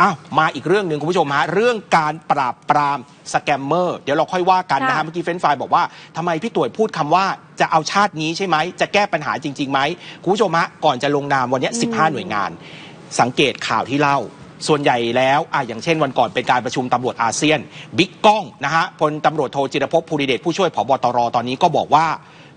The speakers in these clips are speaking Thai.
อ้าวมาอีกเรื่องหนึ่งคุณผู้ชมฮะเรื่องการปราบปรามสแกมเมอร์เดี๋ยวเราค่อยว่ากันนะค่ะฮะเมื่อกี้เฟรนช์ไฟล์บอกว่าทำไมพี่ต่วยพูดคำว่าจะเอาชาตินี้ใช่ไหม จะแก้ปัญหาจริงๆไหมคุณผู้ชมฮะก่อนจะลงนามวันเนี้ย15 หน่วยงาน สังเกตข่าวที่เล่า ส่วนใหญ่แล้วอะอย่างเช่นวันก่อนเป็นการประชุมตำรวจอาเซียนบิ๊กก้องนะฮะพลตำรวจโทจิรภพภูริเดชผู้ช่วยผบตรตอนนี้ก็บอกว่า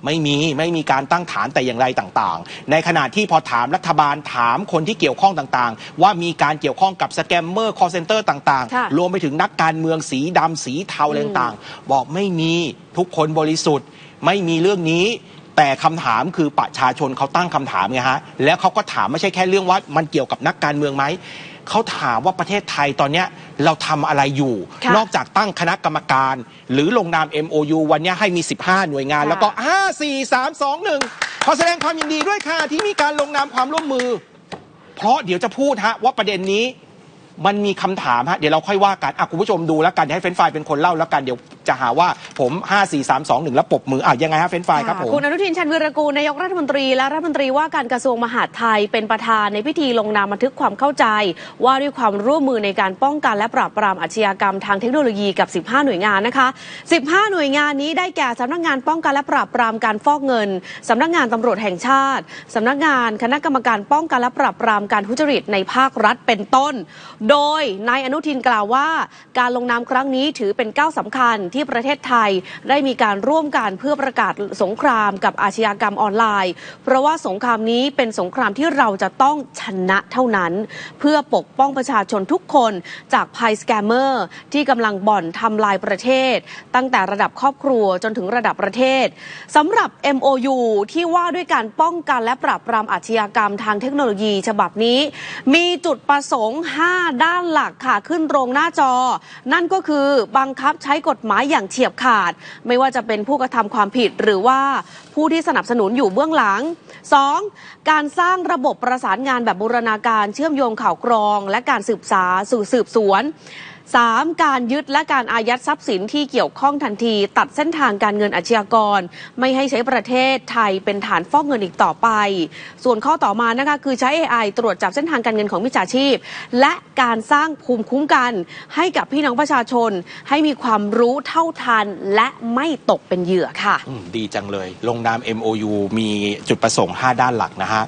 ไม่มีไม่มีการตั้งฐานแต่อย่างไรต่างๆ ในขณะที่พอถามรัฐบาลถามคนที่เกี่ยวข้องต่างๆ ว่ามีการเกี่ยวข้องกับสแกมเมอร์คอร์เซนเตอร์ต่างค่ะๆรวมไปถึงนักการเมืองสีดำสีเทาอะไรต่างๆ บอกไม่มีทุกคนบริสุทธิ์ ไม่มีเรื่องนี้ แต่คำถามคือประชาชนเขาตั้งคำถามไงฮะแล้วเขาก็ถามไม่ใช่แค่เรื่องว่ามันเกี่ยวกับนักการเมืองไหมเขาถามว่าประเทศไทยตอนเนี้ยเราทำอะไรอยู่ ค่ะนอกจากตั้งคณะกรรมการ หรือลงนาม MOU วันเนี้ยให้มี 15 หน่วยงาน ค่ะ แล้วก็ 5 4 3 2 1 ขอแสดงความยินดีด้วยค่ะ ที่มีการลงนามความร่วมมือ เพราะเดี๋ยวจะพูดฮะว่าประเด็นนี้ มันมีคำถามฮะเดี๋ยวเราค่อยว่ากันอะคุณผู้ชมดูแล้วกันเดี๋ยวให้เฟรนช์ไฟล์เป็นคนเล่าแล้วกันเดี๋ยวจะหาว่าผม 5 4 3 2 1 แล้วปรบมืออะยังไงฮะเฟรนช์ไฟล์ครับผม คุณอนุทินชันวิรกูลนายกรัฐมนตรีและรัฐมนตรีว่าการกระทรวงมหาดไทยเป็นประธานในพิธีลงนามบันทึกความเข้าใจ ว่าด้วยความร่วมมือในการป้องกันและปราบปรามอาชญากรรมทางเทคโนโลยีกับ 15 หน่วยงานนะคะ 15 หน่วยงานนี้ได้แก่สำนักงานป้องกันและปราบปรามการฟอกเงินสำนักงานตำรวจแห่งชาติสำนักงานคณะกรรมการป้องกันและปราบปรามการทุจริตในภาครัฐเป็นต้นโดยนายอนุทินกล่าวว่า การลงนามครั้งนี้ถือเป็นก้าวสำคัญที่ประเทศไทยได้มีการร่วมกันเพื่อประกาศสงครามกับอาชญากรรมออนไลน์ เพราะว่าสงครามนี้เป็นสงครามที่เราจะต้องชนะเท่านั้น เพื่อปกป้องประชาชนทุกคนจากภัยสแกมเมอร์ ที่กำลังบ่อนทำลายประเทศ ตั้งแต่ระดับครอบครัวจนถึงระดับประเทศสำหรับ MOU ที่ว่าด้วยการป้องกันและปราบปรามอาชญากรรมทางเทคโนโลยี ฉบับนี้ มีจุดประสงค์ 5ด้านหลักค่ะขึ้นตรงหน้าจอ นั่นก็คือบังคับใช้กฎหมายอย่างเฉียบขาด ไม่ว่าจะเป็นผู้กระทำความผิดหรือว่าผู้ที่สนับสนุนอยู่เบื้องหลัง 2. การสร้างระบบประสานงานแบบบูรณาการเชื่อมโยงข่าวกรอง และการสืบสาสืบสวน 3. การยึดและการอายัดทรัพย์สินที่เกี่ยวข้องทันที ตัดเส้นทางการเงินอาชญากร ไม่ให้ใช้ประเทศไทยเป็นฐานฟอกเงินอีกต่อไป ส่วนข้อต่อมานะคะคือใช้ AI ตรวจจับเส้นทางการเงินของมิจฉาชีพ และการสร้างภูมิคุ้มกัน ให้กับพี่น้องประชาชน ให้มีความรู้เท่าทัน และไม่ตกเป็นเหยื่อค่ะดีจังเลย ลงนาม MOU มีจุดประสงค์ 5 ด้านหลักนะฮะ